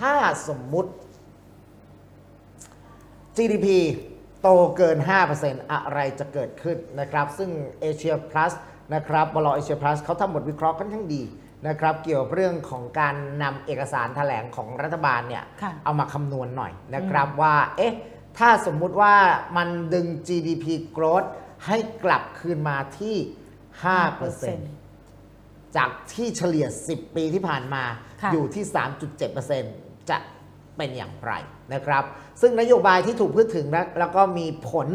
ถ้าสมมุติ GDP โตเกิน 5%อะไรจะเกิดขึ้นนะครับ ซึ่ง Asia Plus นะครับบลเอเชีย Plus เขาทำบทวิเคราะห์ค่อนข้างดีนะครับ เกี่ยวกับเรื่องของการนำเอกสารแถลงของรัฐบาลเนี่ย ค่ะ เอามาคำนวณหน่อยนะครับว่า เอ๊ะ ถ้าสมมุติว่ามันดึง GDP growth ให้กลับคืนมาที่ 5%จากที่เฉลี่ย 10 ปีที่ผ่านมาค่ะ อยู่ที่ 3.7% จะเป็นอย่างไรนะครับ ซึ่งนโยบายที่ถูกพูดถึงนะแล้วก็มีผล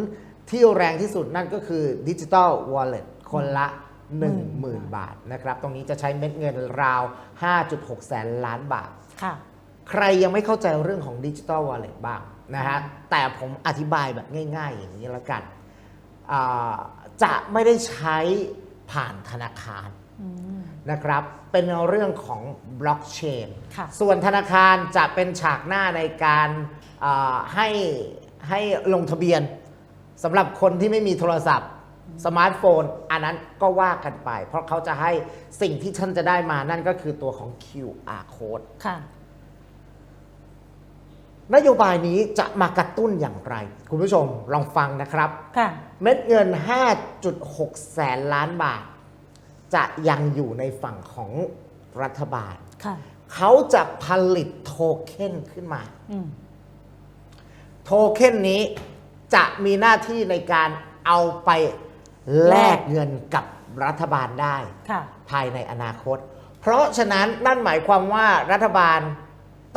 ที่แรงที่สุดนั่นก็คือดิจิ t a ลวอลเล็ตคนละ 10,000 บาทนะครับ ตรงนี้จะใช้เม็ดเงินราว 5.6 แสนล้านบาท ค่ะ ใครยังไม่เข้าใจเรื่องของดิจิ t a ลวอลเล็ตบ้างนะฮะ แต่ผมอธิบายแบบง่ายๆ อย่างนี้แล้วกันอ่าจะไม่ได้ใช้ผ่านธนาคารอืม นะครับ เป็นเรื่องของบล็อกเชนค่ะ ส่วนธนาคารจะเป็นฉากหน้าในการอ่าให้ให้ลงทะเบียนสำหรับคนที่ไม่มีโทรศัพท์ สมาร์ทโฟน อันนั้นก็ว่ากันไป เพราะเขาจะให้สิ่งที่ท่านจะได้มานั่นก็คือตัวของ QR code ค่ะ นโยบายนี้จะมากระตุ้นอย่างไร คุณผู้ชมลองฟังนะครับ ค่ะ เม็ดเงิน 5.6 แสนล้านบาท จะยังอยู่ในฝั่งของรัฐบาลค่ะเขาจะผลิตโทเค็นขึ้นมาอืมโทเค็นนี้จะมีหน้าที่ในการเอาไปแลกเงินกับรัฐบาลได้ค่ะภายในอนาคต เพราะฉะนั้นนั่นหมายความว่ารัฐบาล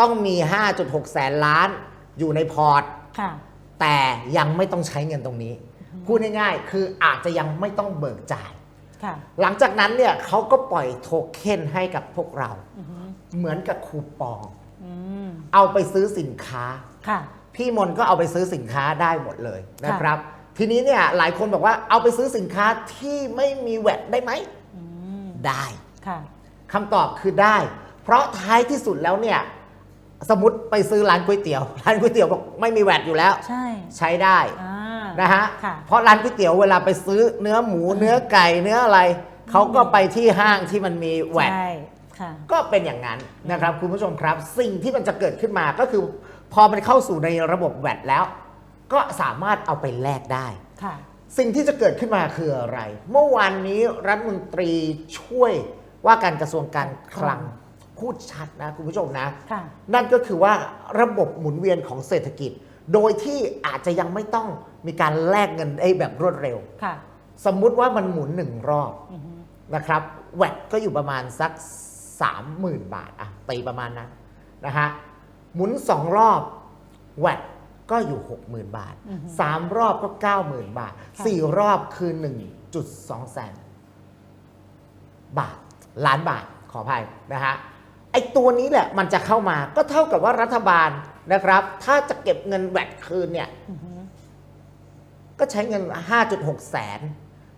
ต้องมี 5.6 แสนล้านอยู่ในพอร์ตค่ะแต่ยังไม่ต้องใช้เงินตรงนี้พูดง่ายๆ คืออาจจะยังไม่ต้องเบิกจ่ายค่ะ หลังจากนั้นเนี่ยเขาก็ปล่อยโทเค็นให้กับพวกเราอือฮึเหมือนกับคูปองอืมเอาไปซื้อสินค้าค่ะพี่มนต์ก็เอาไปซื้อสินค้าได้หมดเลยนะครับ ทีนี้เนี่ยหลายคนบอกว่าเอาไปซื้อสินค้าที่ไม่มีแวดได้ไหมอืมได้ค่ะคำตอบคือได้ เพราะท้ายที่สุดแล้วเนี่ยสมมติไปซื้อร้านก๋วยเตี๋ยว ร้านก๋วยเตี๋ยวบอกไม่มีแวดอยู่แล้ว ใช่ใช้ได้อ่า นะฮะค่ะเพราะร้านก๋วยเตี๋ยวเวลาไปซื้อเนื้อหมูเนื้อไก่เนื้ออะไรเขาก็ไปที่ห้างที่มันมีแวดใช่ค่ะ ก็เป็นอย่างนั้นนะครับคุณผู้ชมครับ สิ่งที่มันจะเกิดขึ้นมาก็คือ พอมันเข้าสู่ในระบบแวดแล้ว ก็สามารถเอาไปแลกได้ ค่ะ สิ่งที่จะเกิดขึ้นมาคืออะไร เมื่อวานนี้รัฐมนตรีช่วยว่าการกระทรวงการคลังพูดชัดนะคุณผู้ชมนะ ค่ะ นั่นก็คือว่าระบบหมุนเวียนของเศรษฐกิจ โดยที่อาจจะยังไม่ต้องมีการแลกเงินได้แบบรวดเร็ว ค่ะ สมมุติว่ามันหมุนหนึ่งรอบอือฮึนะครับแวดก็อยู่ประมาณสัก 30,000 บาทอะตีประมาณนั้นนะฮะหมุน 2 รอบแวดก็อยู่ 60,000 บาท อือฮึ 3 รอบก็ 90,000 บาทค่ะ4รอบคือ 1.2 แสน บาท ล้านบาทขออภัยนะฮะไอตัวนี้แหละมันจะเข้ามาก็เท่ากับว่ารัฐบาล นะครับ ถ้าจะเก็บเงินแวดคืนเนี่ยอือฮึก็ใช้เงิน 5.6 แสน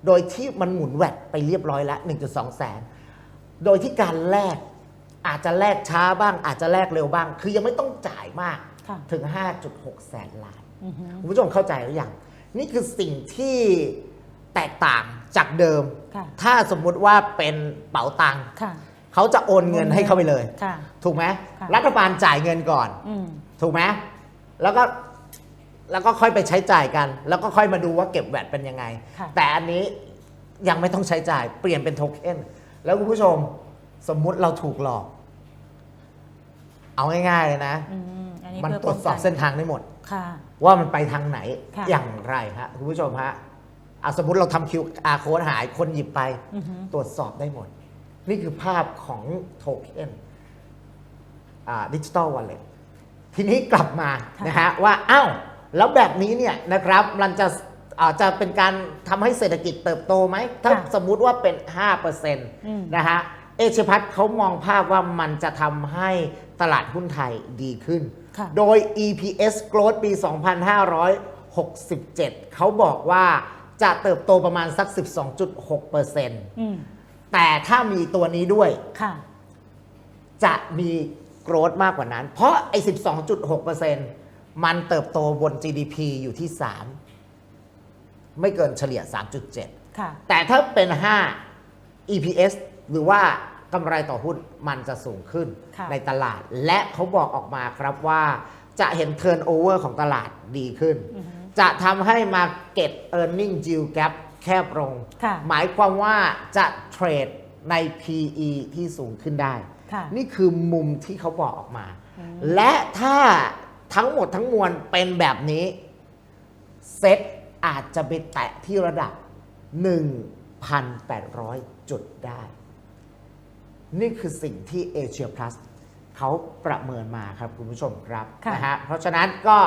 โดยที่มันหมุนแวดไปเรียบร้อยแล้ว 1.2 แสน โดยที่การแลกอาจจะแลกช้าบ้าง อาจจะแลกเร็วบ้าง คือยังไม่ต้องจ่ายมากค่ะถึง 5.6 แสนล้านอือฮึคุณผู้ชมเข้าใจหรือยัง นี่คือสิ่งที่แตกต่างจากเดิมค่ะถ้าสมมุติว่าเป็นเป๋าตังค์ค่ะเขาจะโอนเงินให้เขาไปเลยค่ะถูกไหมค่ะรัฐบาลจ่ายเงินก่อนอืม ถูกไหมแล้วก็แล้วก็ค่อยไปใช้จ่ายกัน แล้วก็ค่อยมาดูว่าเก็บแวดเป็นยังไง ค่ะ แต่อันนี้ยังไม่ต้องใช้จ่ายเปลี่ยนเป็นโทเค็นแล้วคุณผู้ชมสมมุติเราถูกหลอก เอาง่ายๆเลยนะ อืมอันนี้มันเพื่อตรวจสอบป้งกันเส้นทางได้หมด ค่ะ ว่ามันไปทางไหนค่ะ อย่างไรฮะคุณผู้ชมฮะอะสมมุติเราทำ QR code หายคนหยิบไป อือฮึตรวจสอบได้หมด นี่คือภาพของโทเค็นดิจิตอลวอลเล็ต ทีนี้กลับมาค่ะนะฮะว่าอ้าวแล้วแบบนี้เนี่ยนะครับมันจะอาจจะเป็นการทำให้เศรษฐกิจเติบโตไหม ถ้าสมมุติว่าเป็น5%มนะฮะ เอเชียพัฒน์เขามองภาพว่ามันจะทำให้ตลาดหุ้นไทยดีขึ้นค่ะโดย EPS growth ปี 2567 เขาบอกว่าจะเติบโตประมาณสัก 12.6%อืมแต่ถ้ามีตัวนี้ด้วยค่ะจะมี โกรธมากกว่านั้น เพราะไอ้ 12.6%มันเติบโตบน GDP อยู่ที่ 3 ไม่เกินเฉลี่ย 3.7ค่ะแต่ถ้าเป็น 5 EPS หรือว่ากำไรต่อหุ้นมันจะสูงขึ้นค่ะในตลาด และเขาบอกออกมาครับว่าจะเห็น turnover ของตลาดดีขึ้นอือฮึจะทำให้ Market Earning Yield Gap แคบลงค่ะหมายความว่าจะเทรดใน PE ที่สูงขึ้นได้ค่ะ นี่คือมุมที่เขาบอกออกมาอืมและถ้าทั้งหมดทั้งมวลเป็นแบบนี้ เซ็ตอาจจะไปแตะที่ระดับ 1,800 จุดได้ นี่คือสิ่งที่เอเชียพลัสเขาประเมินมาครับคุณผู้ชมครับค่ะนะฮะเพราะฉะนั้นก็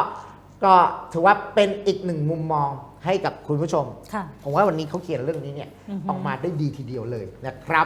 ก็ถือว่าเป็นอีกหนึ่งมุมมองให้กับคุณผู้ชมค่ะผมว่าวันนี้เขาเขียนเรื่องนี้เนี่ยอือฮึออกมาได้ดีทีเดียวเลยนะครับ